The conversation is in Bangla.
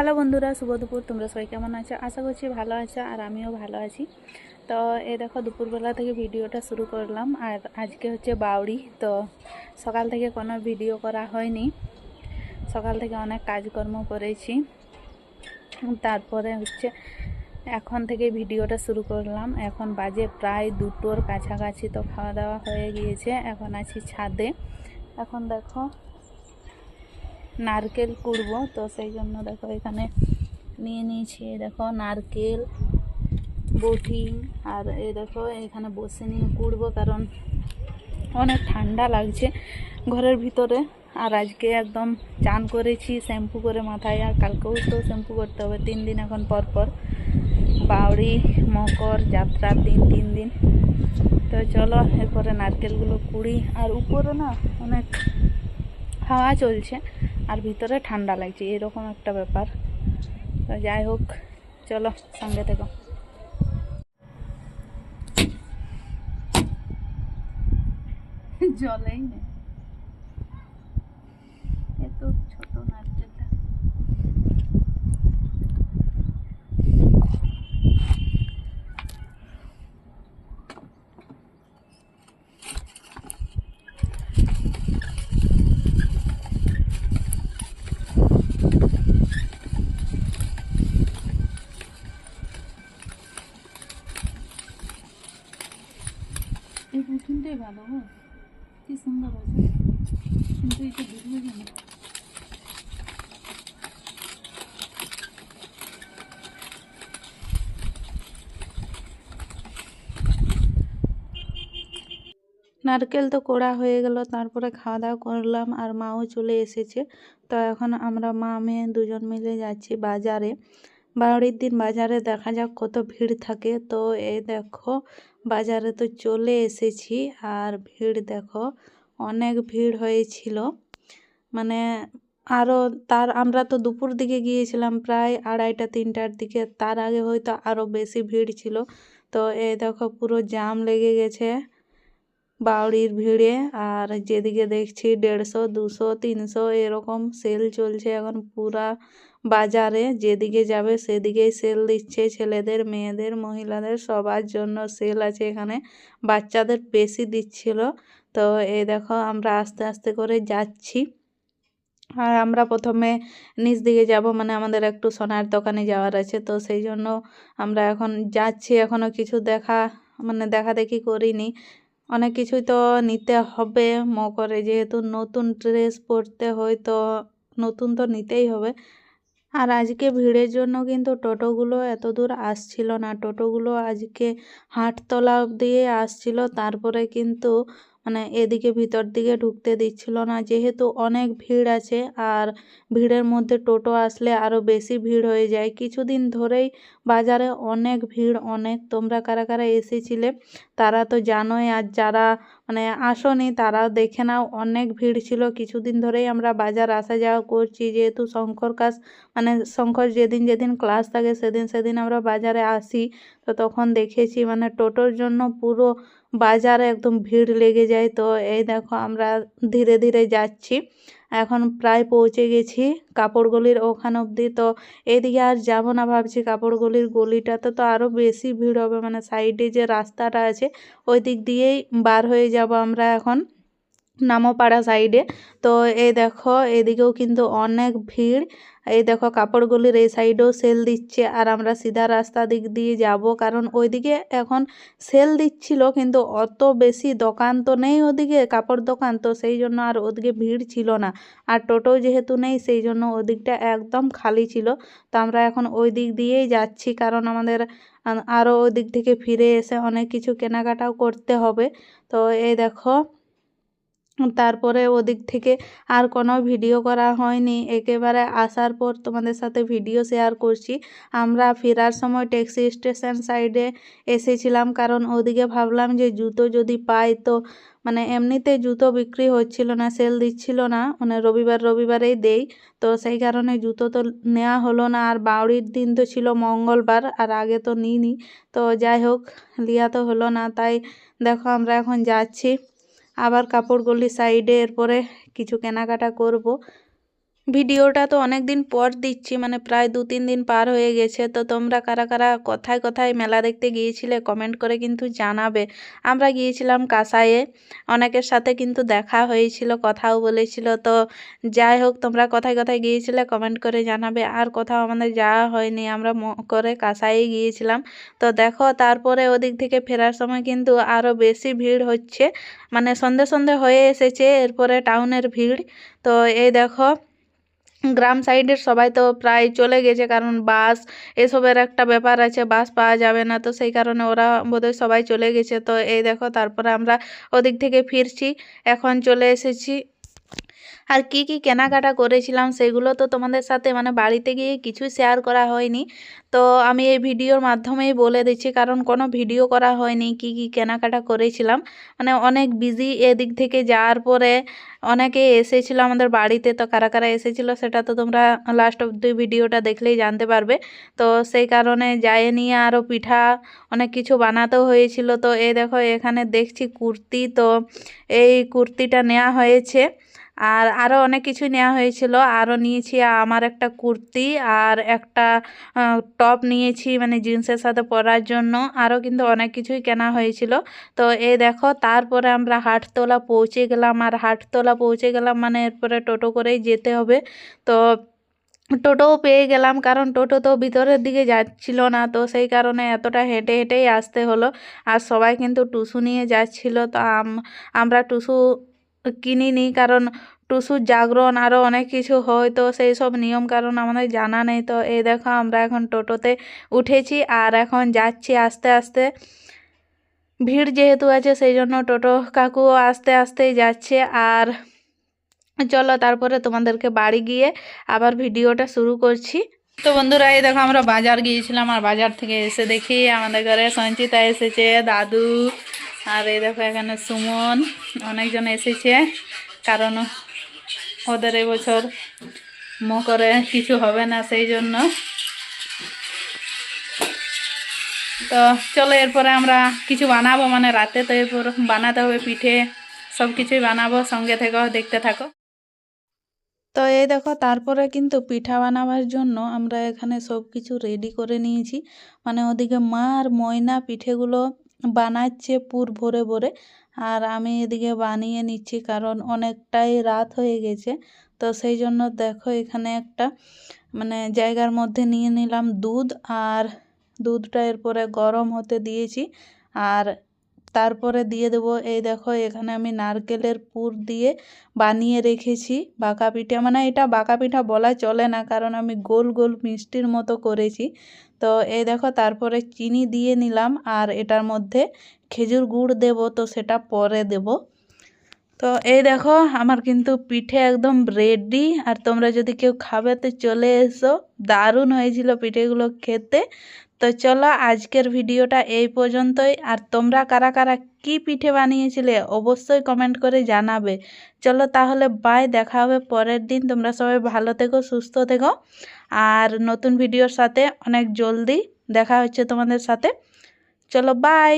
হ্যালো বন্ধুরা শুভ দুপুর তোমরা সবাই কেমন আছো? আশা করছি ভালো আছো আর আমিও ভালো আছি। তো এই দেখো, দুপুরবেলা থেকে ভিডিওটা শুরু করলাম আর আজকে হচ্ছে বাউরি তো সকাল থেকে কোনো ভিডিও করা হয়নি। সকাল থেকে অনেক কাজকর্ম করেছি। তারপরে হচ্ছে এখন থেকে ভিডিওটা শুরু করলাম। এখন বাজে প্রায় দুটোর কাছাকাছি তো খাওয়া দাওয়া হয়ে গিয়েছে। এখন আছি ছাদে। এখন দেখো নারকেল কুড়বো, তো সেই জন্য দেখো এখানে নিয়ে নিয়েছি দেখো নারকেল, বটি, আর এই দেখো এখানে বসে নিয়ে কুড়বো কারণ অনেক ঠান্ডা লাগছে ঘরের ভিতরে। আর আজকে একদম চান করেছি, শ্যাম্পু করে মাথায়, আর কালকেও তো শ্যাম্পু করতে হবে, তিন দিন এখন পর পর। বাউরি মকর যাত্রার দিন তিন দিন। তো চলো এরপরে নারকেলগুলো কুড়ি, আর উপরে না অনেক হাওয়া চলছে। আর ভিতরে ঠান্ডা লাগছে, এরকম একটা ব্যাপার। তো যাই হোক, চলো সঙ্গে থেকো। জলেই নেই। ভালো কি সুন্দর কিন্তু এটা বুঝবে কেন নারকেল তো কোড়া হয়ে গেল, তারপরে খাওয়া দাওয়া করলাম আর মাও চলে এসেছে। তো এখন আমরা মা মেয়ে দুজন মিলে যাচ্ছি বাজারে। বাড়ির দিন বাজারে দেখা যাক কত ভিড় থাকে। তো এই দেখো, বাজারে তো চলে এসেছি আর ভিড় দেখো, অনেক ভিড় হয়েছিল। মানে আরও তার, আমরা তো দুপুর দিকে গিয়েছিলাম প্রায় আড়াইটা, তিনটার দিকে, তার আগে হয়তো আরও বেশি ভিড় ছিল। তো এই দেখো পুরো জাম লেগে গেছে। বাউরির ভিড়ে। আর যেদিকে দেখছি দেড়শো, দুশো, তিনশো এরকম সেল চলছে এখন পুরা বাজারে। যেদিকে যাবে সেদিকেই সেল দিচ্ছে ছেলেদের, মেয়েদের, মহিলাদের, সবার জন্য সেল আছে এখানে। বাচ্চাদের বেশি দিচ্ছিল। তো এই দেখো আমরা আস্তে আস্তে করে যাচ্ছি। আর আমরা প্রথমে নিচ দিকে যাব মানে আমাদের একটু সোনার দোকানে যাওয়ার আছে। তো সেই জন্য আমরা এখন যাচ্ছি। এখনও কিছু দেখা মানে দেখা দেখি করিনি। অনেক কিছুই তো নিতে হবে। মকরে যেহেতু নতুন ড্রেস পরতে হয় তো নতুন তো নিতেই হবে। আর আজকে ভিড়ের জন্য কিন্তু টোটোগুলো এত দূর আসছিল না। টোটোগুলো আজকে হাটতলা অবধি আসছিল। তারপরে কিন্তু মানে এদিকে ভিতর দিকে ঢুকতে দিচ্ছিল না। যেহেতু অনেক ভিড় আছে আর ভিড়ের মধ্যে টোটো আসলে আরও বেশি ভিড় হয়ে যায়। কিছুদিন ধরেই বাজারে অনেক ভিড়, অনেক তোমরা কারা কারা এসেছিলে তারা তো জানোই। আর যারা মানে আসনি, তারা দেখে নাও, অনেক ভিড় ছিল। কিছুদিন ধরেই আমরা বাজার আসা যাওয়া করছি। যেহেতু শঙ্কর কাজ মানে শঙ্কর যেদিন যেদিন ক্লাস থাকে, সেদিন সেদিন আমরা বাজারে আসি। তো তখন দেখেছি মানে টোটোর জন্য পুরো বাজারে একদম ভিড় লেগে যায়। তো এই দেখো, আমরা ধীরে ধীরে যাচ্ছি। এখন প্রায় পৌঁছে গেছি কাপড়গুলির ওখান অবধি। তো এদিকে আর যাব না ভাবছি, কাপড়গুলির গলিটাতে তো আরও বেশি ভিড় হবে। মানে সাইডে যে রাস্তাটা আছে, ওই দিক দিয়েই বার হয়ে যাব আমরা এখন। নামোপাড়া সাইডে। তো এই দেখো, এদিকেও কিন্তু অনেক ভিড়। এই দেখো, কাপড়গুলির এই সাইডেও সেল দিচ্ছে আর আমরা সিধা রাস্তা দিক দিয়ে যাব। কারণ ওইদিকে এখন সেল দিচ্ছিল, কিন্তু অত বেশি দোকান তো নেই ওদিকে, কাপড় দোকান। তো সেই জন্য আর ওদিকে ভিড় ছিল না। আর টোটো যেহেতু নেই, সেই জন্য ওদিকটা একদম খালি ছিল। তো আমরা এখন ওই দিক দিয়েই যাচ্ছি, কারণ আমাদের আরও ওই দিক থেকে ফিরে এসে অনেক কিছু কেনাকাটাও করতে হবে। তো এই দেখো তারপরে ওদিক থেকে আর কোনো ভিডিও করা হয়নি। একেবারে আসার পর তোমাদের সাথে ভিডিও শেয়ার করছি। আমরা ফেরার সময় ট্যাক্সি স্টেশন সাইডে এসেছিলাম কারণ ওদিকে ভাবলাম যে জুতো যদি পাই তো মানে এমনিতে জুতো বিক্রি হচ্ছিল না সেল দিচ্ছিল না মানে রবিবার রবিবারেই দেই। তো সেই কারণে জুতো তো নেওয়া হলো না আর বাউরির দিন তো ছিল মঙ্গলবার আর আগে তো নিইনি। তো যাই হোক, লিয়া তো হলো না, তাই দেখো আমরা এখন যাচ্ছি। আবার কাপড়গুলি সাইডে এরপরে কিছু কেনাকাটা করব। ভিডিওটা তো অনেক দিন পর দিচ্ছি মানে প্রায় দু তিন দিন পার হয়ে গেছে। তো তোমরা কারা কারা কোথায় কোথায় মেলা দেখতে গিয়েছিলে কমেন্ট করে কিন্তু জানাবে। আমরা গিয়েছিলাম কাঁসাইয়ে, অনেকের সাথে কিন্তু দেখা হয়েছিল, কথাও বলেছিল। তো যাই হোক, তোমরা কোথায় কোথায় গিয়েছিলে কমেন্ট করে জানাবে। আর কোথাও আমাদের যাওয়া হয়নি, আমরা করে কাঁসাইয়ে গিয়েছিলাম। তো দেখো, তারপরে ওদিক থেকে ফেরার সময় কিন্তু আরও বেশি ভিড় হচ্ছে। মানে সন্ধে সন্ধে হয়ে এসেছে, এরপরে টাউনের ভিড়। তো এই দেখো গ্রাম সাইডের সবাই তো প্রায় চলে গেছে, কারণ বাস এসবের একটা ব্যাপার আছে, বাস পাওয়া যাবে না, তো সেই কারণে ওরা বোধহয় সবাই চলে গেছে। তো এই দেখো, তারপরে আমরা ওদিক থেকে ফিরছি, এখন চলে এসেছি আর কি কি কেনাকাটা করেছিলাম সেগুলো তো তোমাদের সাথে মানে বাড়িতে গিয়ে কিছুই শেয়ার করা হয়নি। তো আমি এই ভিডিওর মাধ্যমেই বলে দিচ্ছি, কারণ কোনো ভিডিও করা হয়নি, কি কি কেনাকাটা করেছিলাম। মানে অনেক বিজি এদিক থেকে যাওয়ার পরে অনেকে এসেছিল আমাদের বাড়িতে, তো কারা কারা এসেছিল সেটা তো তোমরা লাস্ট অব দি ভিডিওটা দেখলেই জানতে পারবে। তো সেই কারণে যায় নিয়ে আরও পিঠা অনেক কিছু বানাতেও হয়েছিল। তো এই দেখো এখানে দেখছি কুর্তি, তো এই কুর্তিটা নেওয়া হয়েছে। আর আরও অনেক কিছু নেওয়া হয়েছিল। আরও নিয়েছি আমার একটা কুর্তি আর একটা টপ নিয়েছি মানে জিন্সের সাথে পরার জন্য। আরও কিন্তু অনেক কিছুই কেনা হয়েছিল। তো এই দেখো, তারপরে আমরা হাটতলা পৌঁছে গেলাম। আর হাটতলা পৌঁছে গেলাম মানে এরপরে টোটো করেই যেতে হবে। তো টোটোও পেয়ে গেলাম কারণ টোটো তো ভিতরের দিকে যাচ্ছিল না। তো সেই কারণে এতটা হেঁটে হেঁটেই আসতে হলো। আর সবাই কিন্তু টুসু নিয়ে যাচ্ছিল। তো আমরা টুসু কিনিনি কারণ টুসুর জাগরণ আরও অনেক কিছু হয়, তো সেই সব নিয়ম কারণ আমাদের জানা নেই। তো এই দেখো, আমরা এখন টোটোতে উঠেছি আর এখন যাচ্ছি আস্তে আস্তে। ভিড় যেহেতু আছে, সেই জন্য টোটো কাকুও আস্তে আস্তেই যাচ্ছে। আর চলো, তারপরে তোমাদেরকে বাড়ি গিয়ে আবার ভিডিওটা শুরু করছি। তো বন্ধুরা, এই দেখো, আমরা বাজার গিয়েছিলাম। আর বাজার থেকে এসে দেখি আমাদের ঘরে সঞ্চিতা এসেছে, দাদু আর এই দেখো এখানে সুমন, অনেকজন এসেছে, কারণ ওদের এবছর মকরে কিছু হবে না সেই জন্য। তো চলো, এরপরে আমরা কিছু বানাবো মানে রাতে তো এরপর বানাতে হবে পিঠে সব কিছুই বানাবো, সঙ্গে থেকেও দেখতে থাকো। তো এই দেখো, তারপরে কিন্তু পিঠা বানাবার জন্য আমরা এখানে সব কিছু রেডি করে নিয়েছি। মানে ওদিকে মা আর ময়না পিঠেগুলো বানাচ্ছে পুর ভরে ভরে। আর আমি এদিকে বানিয়ে নিচ্ছি কারণ অনেকটাই রাত হয়ে গেছে। তো সেই জন্য দেখো এখানে একটা মানে জায়গার মধ্যে নিয়ে নিলাম দুধ। আর দুধটা এরপরে গরম হতে দিয়েছি। আর তারপরে দিয়ে দেবো, এই দেখো এখানে আমি নারকেলের পুর দিয়ে বানিয়ে রেখেছি। বাঁকা পিঠা মানে এটা বাঁকা পিঠা বলা চলে না, কারণ আমি গোল গোল মিষ্টির মতো করেছি। তো এই দেখো, তারপরে চিনি দিয়ে নিলাম, আর এটার মধ্যে খেজুর গুড় দেব, তো সেটা পরে দেব। তো এই দেখো, আমার কিন্তু পিঠে একদম রেডি আর তোমরা যদি কেউ খাবে তো চলে এসো, দারুণ হয়েছিল পিঠেগুলো খেতে। তো চলো আজকের ভিডিওটা এই পর্যন্তই। আর তোমরা কারা কারা কি পিঠে বানিয়েছিলে অবশ্যই কমেন্ট করে জানাবে। চলো তাহলে বাই দেখা হবে পরের দিন। তোমরা সবাই ভালো থেকো, সুস্থ থেকো। আর নতুন ভিডিওর সাথে অনেক জলদি দেখা হচ্ছে তোমাদের সাথে। চলো বাই